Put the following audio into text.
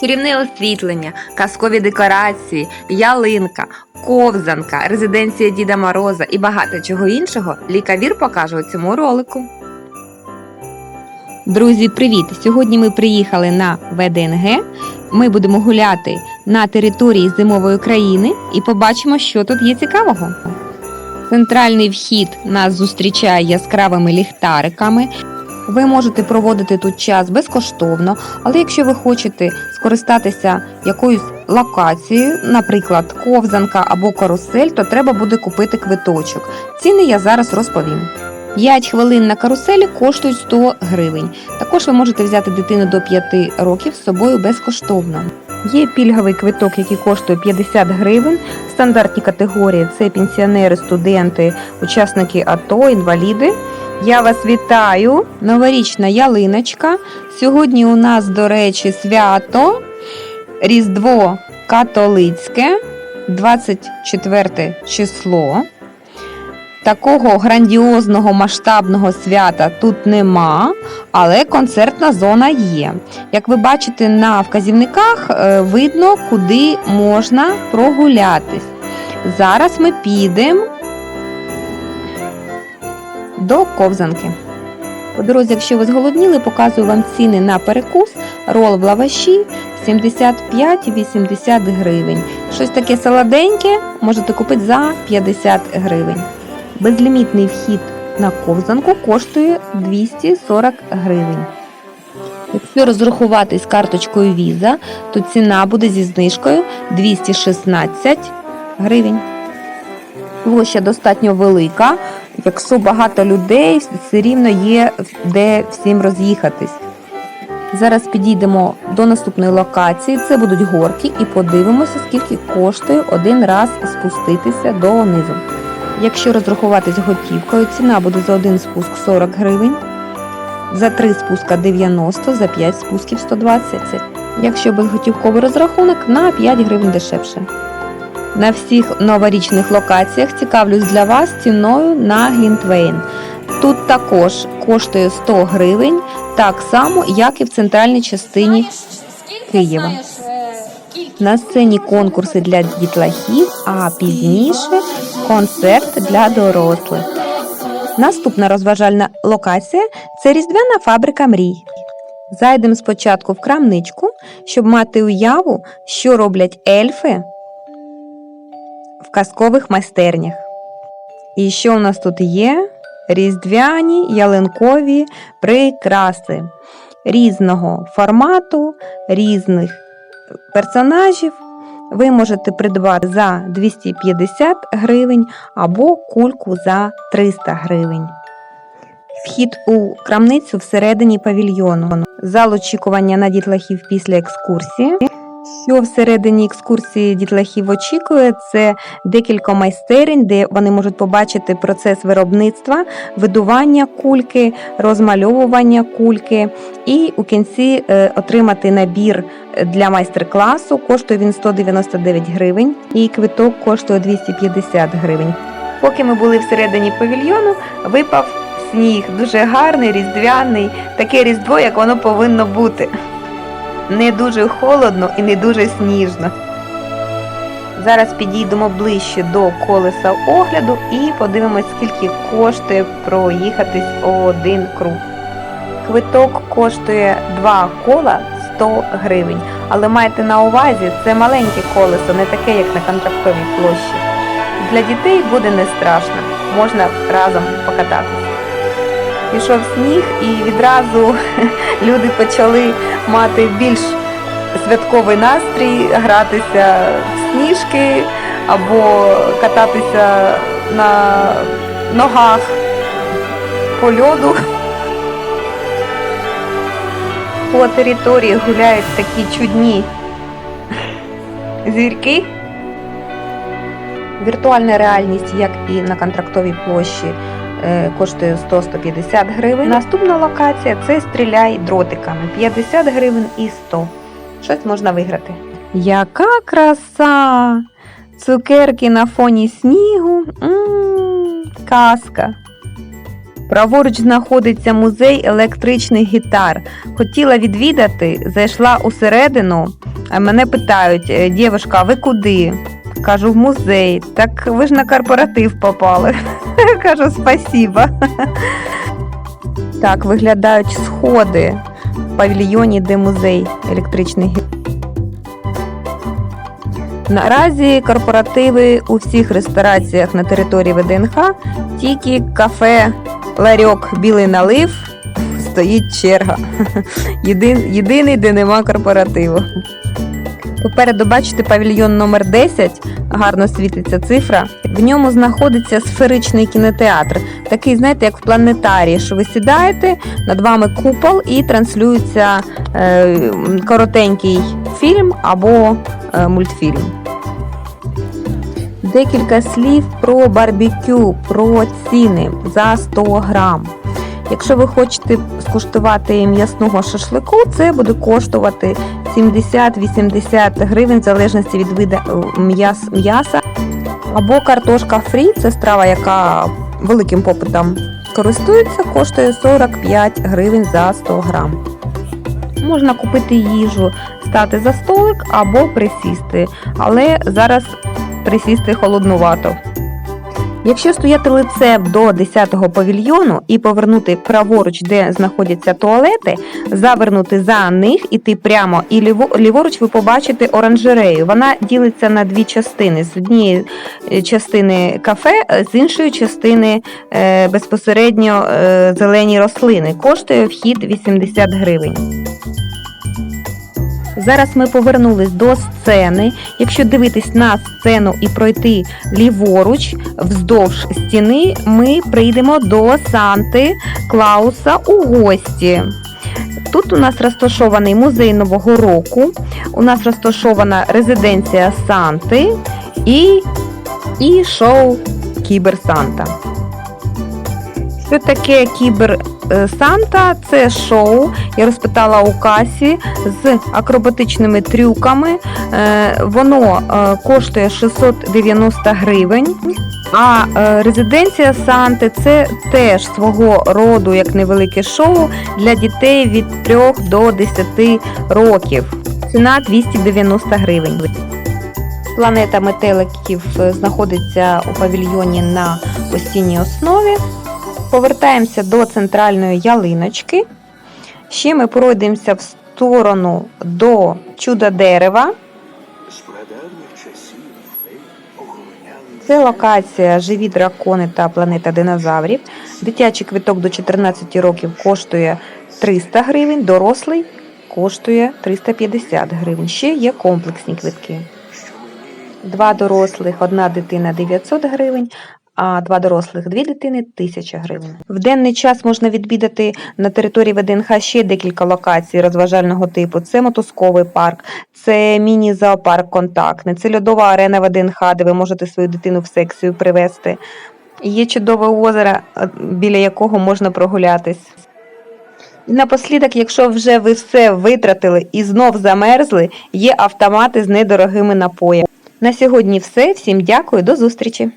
Чарівне освітлення, казкові декорації, ялинка, ковзанка, резиденція Діда Мороза і багато чого іншого лікавір покаже у цьому ролику. Друзі, привіт! Сьогодні ми приїхали на ВДНГ. Ми будемо гуляти на території зимової країни і побачимо, що тут є цікавого. Центральний вхід нас зустрічає яскравими ліхтариками. Ви можете проводити тут час безкоштовно, але якщо ви хочете скористатися якоюсь локацією, наприклад, ковзанка або карусель, то треба буде купити квиточок. Ціни я зараз розповім. 5 хвилин на каруселі коштують 100 гривень. Також ви можете взяти дитину до 5 років з собою безкоштовно. Є пільговий квиток, який коштує 50 гривень. Стандартні категорії це пенсіонери, студенти, учасники АТО, інваліди. Я вас вітаю! Новорічна ялиночка. Сьогодні у нас, до речі, свято Різдво католицьке, 24 число. Такого грандіозного масштабного свята тут нема, але концертна зона є. Як ви бачите на вказівниках, е, видно, куди можна прогулятись. Зараз ми підемо до ковзанки. По дорозі, якщо ви зголодніли, показую вам ціни на перекус. Рол в лаваші 75-80 гривень. Щось таке солоденьке можете купити за 50 гривень. Безлімітний вхід на ковзанку коштує 240 гривень. Якщо розрахуватись карточкою Visa, то ціна буде зі знижкою 216 гривень. Площа достатньо велика. Якщо багато людей, все рівно є де всім роз'їхатись. Зараз підійдемо до наступної локації. Це будуть горки, і подивимося, скільки коштує один раз спуститися донизу. Якщо розрахуватись готівкою, ціна буде за один спуск 40 гривень, за три спуска 90, за 5 спусків 120. Якщо безготівковий розрахунок на 5 гривень дешевше. На всіх новорічних локаціях цікавлюсь для вас ціною на Глінтвейн. Тут також коштує 100 гривень, так само, як і в центральній частині Києва. На сцені конкурси для дітлахів, а пізніше концерт для дорослих. Наступна розважальна локація це різдвяна фабрика мрій. Зайдемо спочатку в крамничку, щоб мати уяву, що роблять ельфи в казкових майстернях. І що у нас тут є? Різдвяні ялинкові прикраси різного формату, різних персонажів. Ви можете придбати за 250 гривень або кульку за 300 гривень. Вхід у крамницю всередині павільйону. Зал очікування на дітлахів після екскурсії. Що всередині екскурсії дітлахів очікує, це декілька майстерень, де вони можуть побачити процес виробництва, видування кульки, розмальовування кульки, і у кінці е, отримати набір для майстер-класу. Коштує він 199 гривень, і квиток коштує 250 гривень. Поки ми були всередині павільйону, випав сніг, дуже гарний, різдвяний, таке різдво, як воно повинно бути не дуже холодно і не дуже сніжно. Зараз підійдемо ближче до колеса огляду і подивимось, скільки коштує проїхатись один круг. Квиток коштує 2 кола 100 гривень, але майте на увазі, це маленьке колесо, не таке, як на контрактовій площі. Для дітей буде не страшно, можна разом покататися. Пішов сніг і відразу люди почали мати більш святковий настрій, гратися в сніжки або кататися на ногах по льоду. По території гуляють такі чудні зірки. Віртуальна реальність, як і на контрактовій площі, коштує 100-150 гривень. Наступна локація це стріляй дротиками 50 гривень і 100. Щось можна виграти. Яка краса! Цукерки на фоні снігу. М-м, казка. Праворуч знаходиться музей електричних гітар. Хотіла відвідати, зайшла усередину, а мене питають: «Е, дівушка, ви куди? Кажу, в музей. Так ви ж на корпоратив попали. Кажу, спасіба. Так виглядають сходи в павільйоні, де музей електричних гітар. Наразі корпоративи у всіх рестораціях на території ВДНХ, тільки кафе Ларьок Білий налив стоїть черга. Єдин, єдиний, де нема корпоративу. Попереду бачите павільйон номер 10, гарно світиться цифра. В ньому знаходиться сферичний кінотеатр. Такий, знаєте, як в планетарії, що ви сідаєте, над вами купол і транслюється е, коротенький фільм або е, мультфільм. Декілька слів про барбекю, про ціни за 100 грам. Якщо ви хочете скуштувати м'ясного шашлику, це буде коштувати 70-80 гривень в залежності від виду е, м'яс- м'яса. Або картошка фрі, це страва, яка великим попитом користується, коштує 45 гривень за 100 грам. Можна купити їжу, стати за столик або присісти, але зараз присісти холоднувато. Якщо стояти лицем до 10-го павільйону і повернути праворуч, де знаходяться туалети, завернути за них, іти прямо і ліворуч ви побачите оранжерею. Вона ділиться на дві частини: з однієї е, частини кафе, е, з іншої частини е, безпосередньо зелені рослини. Коштує вхід 80 гривень. Зараз ми повернулись до сцени. Якщо дивитись на сцену і пройти ліворуч вздовж стіни, ми прийдемо до Санти Клауса у гості. Тут у нас розташований музей Нового року, у нас розташована резиденція Санти і, і шоу Кібер Санта. Що таке Кібер Санта? Це шоу. Я розпитала у касі з акробатичними трюками. Е, Воно е, коштує 690 гривень. А е, резиденція Санти це теж свого роду як невелике шоу для дітей від 3 до 10 років. Ціна 290 гривень. Планета метеликів е, знаходиться у павільйоні на постійній основі. Повертаємося до центральної ялиночки. Ще ми пройдемося в сторону до чуда дерева. Це локація Живі дракони та планета динозаврів. Дитячий квиток до 14 років коштує 300 гривень, дорослий коштує 350 гривень. Ще є комплексні квитки. Два дорослих, одна дитина 900 гривень, а два дорослих, дві дитини 1000 гривень. В денний час можна відвідати на території ВДНХ ще декілька локацій розважального типу. Це мотузковий парк, це міні-зоопарк контактний, це льодова арена ВДНХ, де ви можете свою дитину в секцію привезти. Є чудове озеро, е, біля якого можна прогулятись. Напослідок, якщо вже ви все витратили і знов замерзли, є автомати з недорогими напоями. На сьогодні все. Всім дякую, до зустрічі!